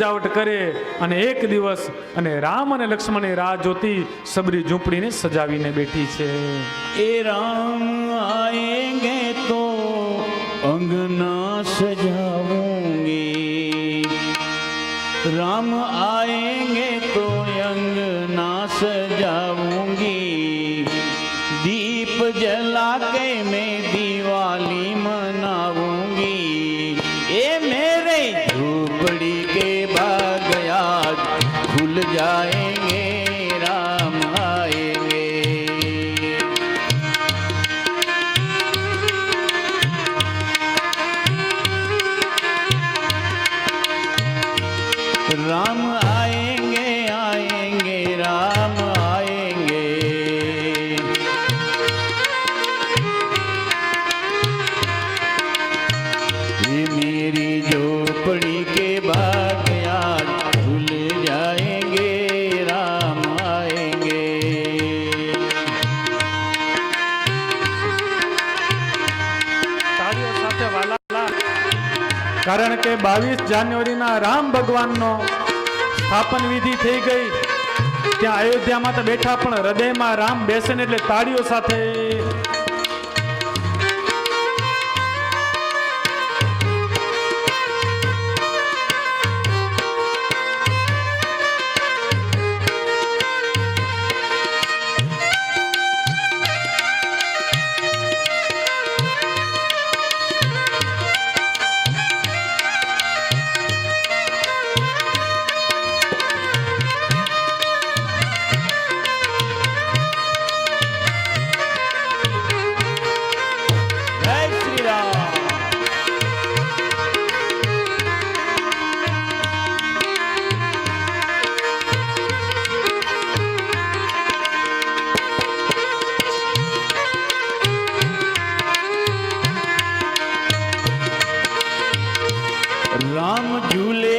સજાવટ કરે અને એક દિવસ અને રામ અને લક્ષ્મણની રાહ જોતી સબરી ઝૂંપડીને સજાવીને બેઠી છે. એ રામ આયે તો અંગના સજાવું રામ આયે તો Yeah. કારણ કે બાવીસ જાન્યુઆરીના રામ ભગવાનનો સ્થાપન વિધિ થઈ ગઈ. ત્યાં અયોધ્યામાં તો બેઠા પણ હૃદયમાં રામ બેસે ને એટલે તાળીઓ સાથે राम झूलेंगे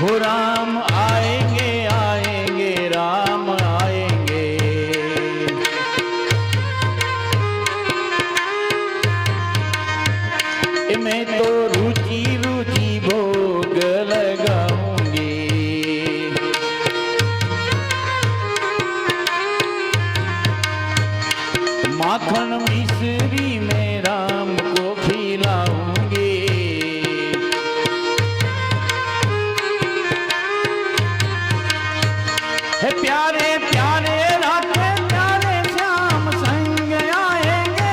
हो राम आएंगे હે પ્યારે પ્યારે રાતે, પ્યારે શ્યામ રામ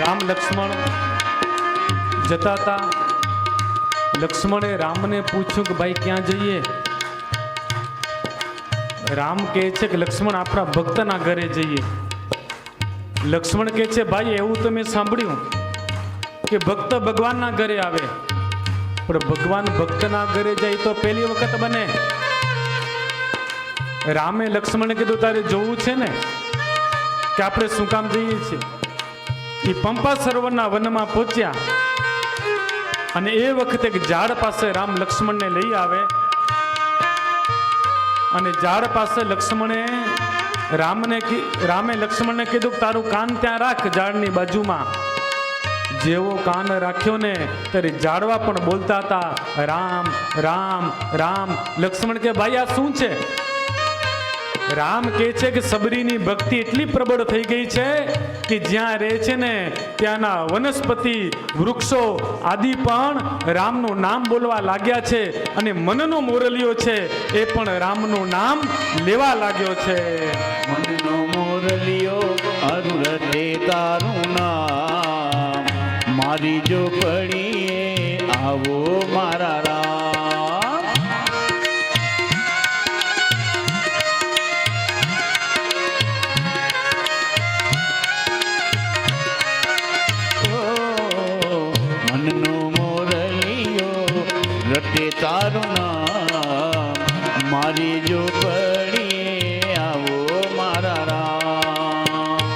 રામ લક્ષ્મણ જતા હતા લક્ષ્મણે રામને પૂછ્યું કે ભાઈ ક્યાં જઈએ? રામ કહે છે કે લક્ષ્મણ આપણા ભક્તના ઘરે જઈએ. લક્ષ્મણ કહે છે, ભાઈ, એવું તો મેં સાંભળ્યું કે ભક્ત ભગવાનના ઘરે આવે. પણ ભગવાન ભક્તના ઘરે જાય તો પહેલી વખત બને. રામે લક્ષ્મણે કીધું, તારે જોવું છે ને કે આપણે શું કામ જઈએ છીએ? એ પંપા સરોવરના વનમાં પહોંચ્યા અને એ વખતે ઝાડ પાસે રામ લક્ષ્મણને લઈ આવે. અને ઝાડ પાસે લક્ષ્મણે રામને રામે લક્ષ્મણને કીધું કે તારું કાન ત્યાં રાખ ઝાડની બાજુમાં. જેવો કાન રાખ્યો ને ત્યારે ઝાડવા પણ બોલતા હતા, રામ રામ રામ. લક્ષ્મણ કે, ભાઈ, આ શું છે? રામ કહે છે કે સબરીની ભક્તિ એટલી પ્રબળ થઈ ગઈ છે કે જ્યાં રહે છે ને ત્યાંના વનસ્પતિ, વૃક્ષો આદિ પણ રામનું નામ બોલવા લાગ્યા છે અને મનનો મોરલીઓ છે એ પણ રામનું નામ લેવા લાગ્યો છે. મનનો મોરલિયો, અરુણ તારું નામ. મારી જો પડીએ આવો મારી જો પડીએ આવો મારા રામ.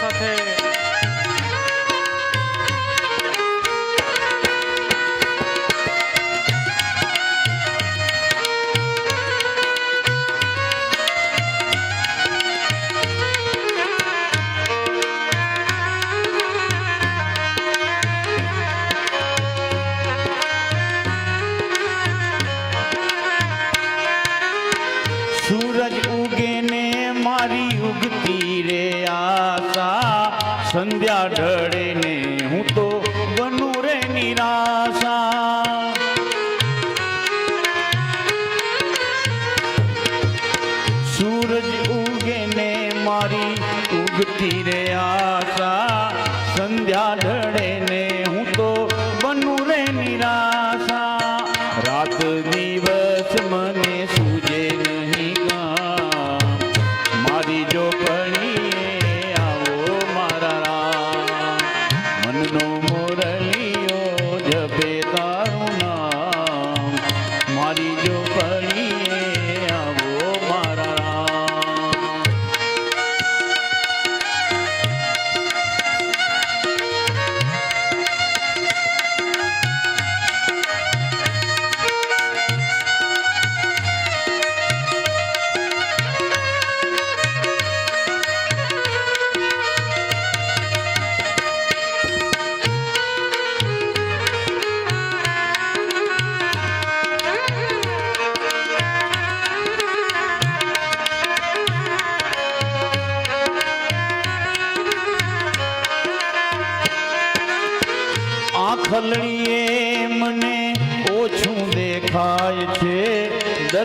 સાથે સંધ્યા હું તો બનું રે નિરાશા.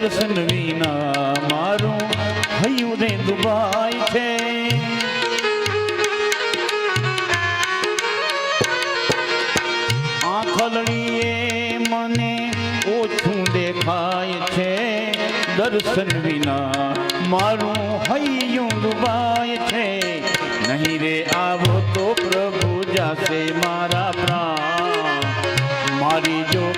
દર્શન વિના મારું હૈયું રે દુબાય છે. આખલડીએ મને ઓછું દેખાય છે. દર્શન વિના મારું હૈયું દુબાય છે. નહીં રે આવો તો પ્રભુ જાશે મારા પ્રાણ. મારી જો